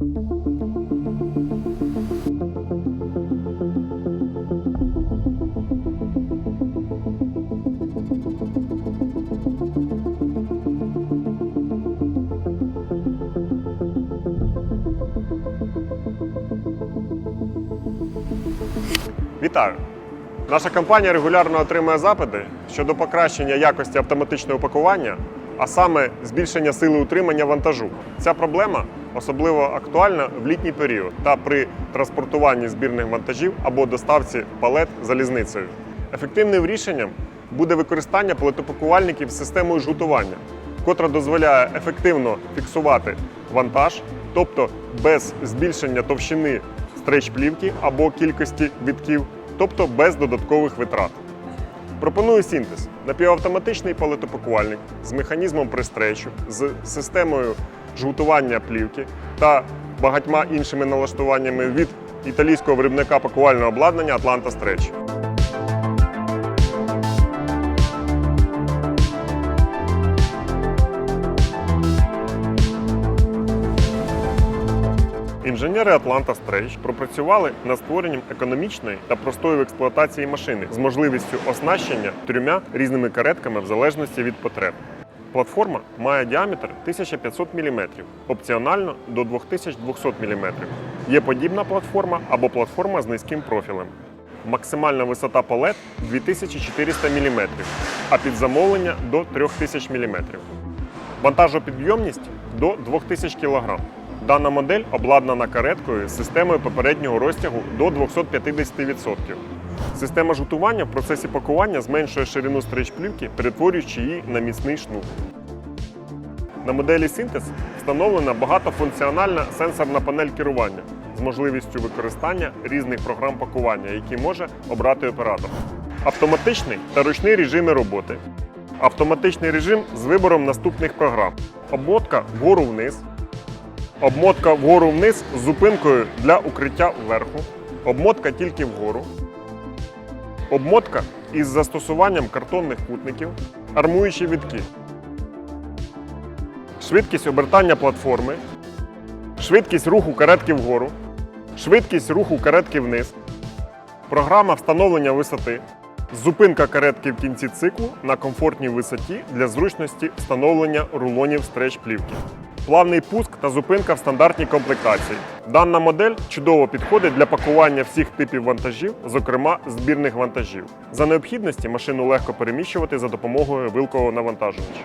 Вітаю! Наша компанія регулярно отримує запити щодо покращення якості автоматичного пакування, а саме збільшення сили утримання вантажу. Ця проблема особливо актуальна в літній період та при транспортуванні збірних вантажів або доставці палет залізницею. Ефективним рішенням буде використання палетопакувальників з системою жгутування, котра дозволяє ефективно фіксувати вантаж, тобто без збільшення товщини стрейч-плівки або кількості витків, тобто без додаткових витрат. Пропоную синтез напівавтоматичний палетопакувальник з механізмом пристречу, з системою жгутування плівки та багатьма іншими налаштуваннями від італійського виробника пакувального обладнання Atlanta Stretch. Інженери Atlanta Stretch пропрацювали над створенням економічної та простої в експлуатації машини з можливістю оснащення трьома різними каретками в залежності від потреб. Платформа має діаметр 1500 мм, опціонально до 2200 мм. Є подібна платформа або платформа з низьким профілем. Максимальна висота палет 2400 мм, а під замовлення до 3000 мм. Вантажопідйомність до 2000 кг. Дана модель обладнана кареткою з системою попереднього розтягу до 250%. Система жгутування в процесі пакування зменшує ширину стрейч-плівки, перетворюючи її на міцний шнур. На моделі Синтез встановлена багатофункціональна сенсорна панель керування з можливістю використання різних програм пакування, які може обрати оператор. Автоматичний та ручний режими роботи. Автоматичний режим з вибором наступних програм: обмотка вгору вниз, обмотка вгору вниз з зупинкою для укриття вверху, обмотка тільки вгору, обмотка із застосуванням картонних кутників, армуючі вітки, швидкість обертання платформи, швидкість руху каретки вгору, швидкість руху каретки вниз, програма встановлення висоти, зупинка каретки в кінці циклу на комфортній висоті для зручності встановлення рулонів стреч плівки. Плавний пуск та зупинка в стандартній комплектації. Дана модель чудово підходить для пакування всіх типів вантажів, зокрема збірних вантажів. За необхідності машину легко переміщувати за допомогою вилкового навантажувача.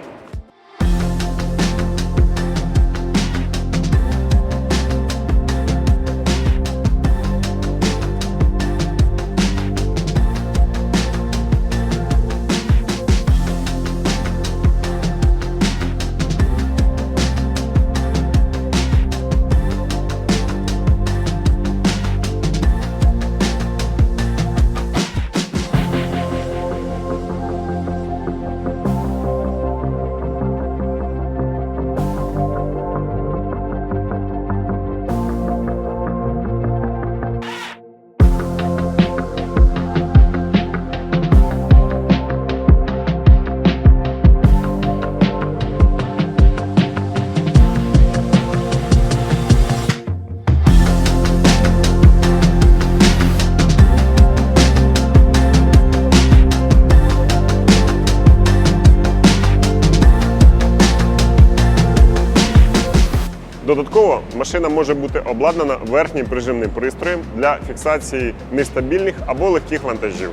Додатково машина може бути обладнана верхнім прижимним пристроєм для фіксації нестабільних або легких вантажів.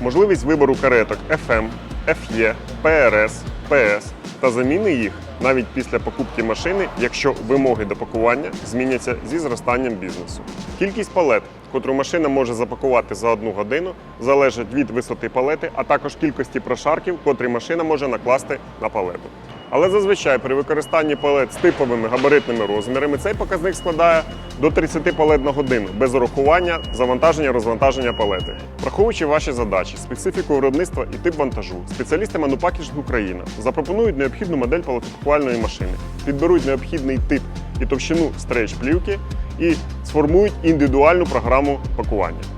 Можливість вибору кареток FM, FE, PRS, PS та заміни їх навіть після покупки машини, якщо вимоги до пакування зміняться зі зростанням бізнесу. Кількість палет, котру машина може запакувати за одну годину, залежить від висоти палети, а також кількості прошарків, котрі машина може накласти на палету. Але зазвичай при використанні палет з типовими габаритними розмірами цей показник складає до 30 палет на годину без урахування завантаження розвантаження палети. Враховуючи ваші задачі, специфіку виробництва і тип вантажу, спеціалісти Manufacturing Україна запропонують необхідну модель палетопакувальної машини, підберуть необхідний тип і товщину стрейч плівки і сформують індивідуальну програму пакування.